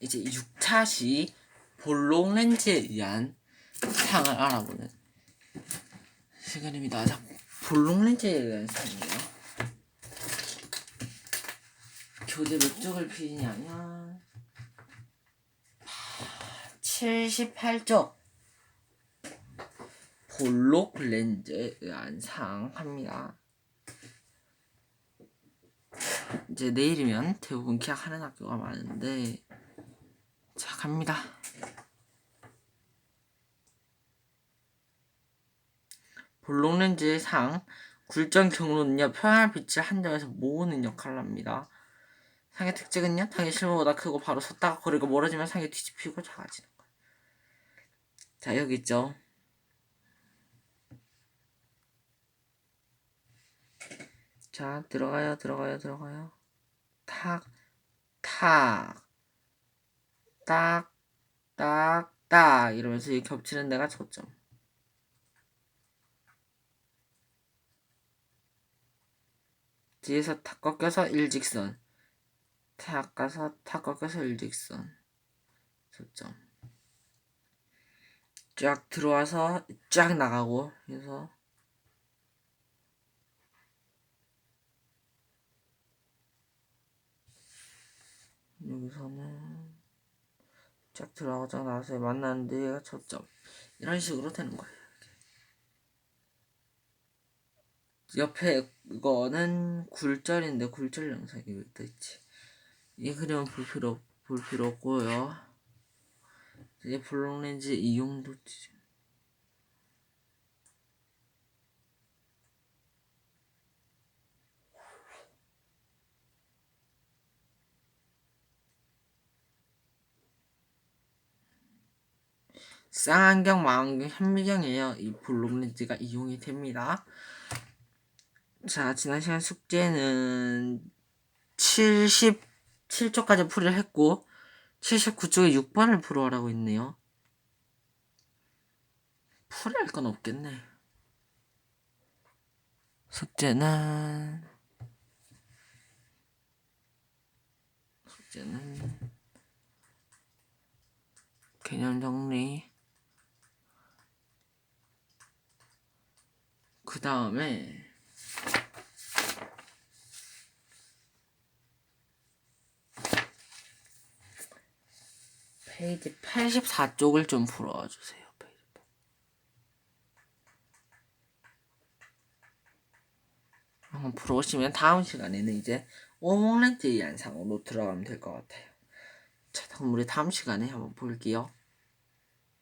이제 6차 시 볼록 렌즈에 의한 상을 알아보는 시간입니다. 자, 볼록 렌즈에 의한 상이에요. 교재 몇 쪽을 피냐면 78쪽 볼록 렌즈에 의한 상 합니다. 이제 내일이면 대부분 계약하는 학교가 많은데 자 갑니다. 볼록 렌즈의 상 굴절 경로는요 표현할 빛을 한 점에서 모으는 역할을 합니다. 상의 특징은요 상의 실물보다 크고 바로 섰다가 거리가 멀어지면 상이 뒤집히고 작아지는 거예요. 자 여기 있죠. 자 들어가요 들어가요 들어가요 탁 탁, 딱, 딱, 딱 이러면서 이 겹치는 데가 초점. 뒤에서 탁 꺾여서 일직선. 탁 가서 탁 꺾여서 일직선. 초점. 쫙 들어와서 쫙 나가고 해서 여기서는 쫙 들어가자 나서 만나는데 얘가 초점 이런 식으로 되는 거예요. 옆에 이거는 굴절인데 굴절 영상이 왜 떠있지? 이 그림은 볼 필요 볼 필요 없고요. 이제 블록 렌즈 이용도 쌍안경, 망안경, 현미경이에요. 이 블록 렌즈가 이용이 됩니다. 자, 지난 시간 숙제는 77쪽까지 풀이를 했고 79쪽에 6번을 풀어라고 있네요. 풀이 할 건 없겠네. 숙제는 숙제는 개념 정리 그 다음에 페이지 84쪽을 좀 풀어주세요. 페이지. 한번 풀어오시면 다음 시간에는 이제 오목렌즈의 양상으로 들어가면 될 것 같아요. 자, 그럼 우리 다음 시간에 한번 볼게요.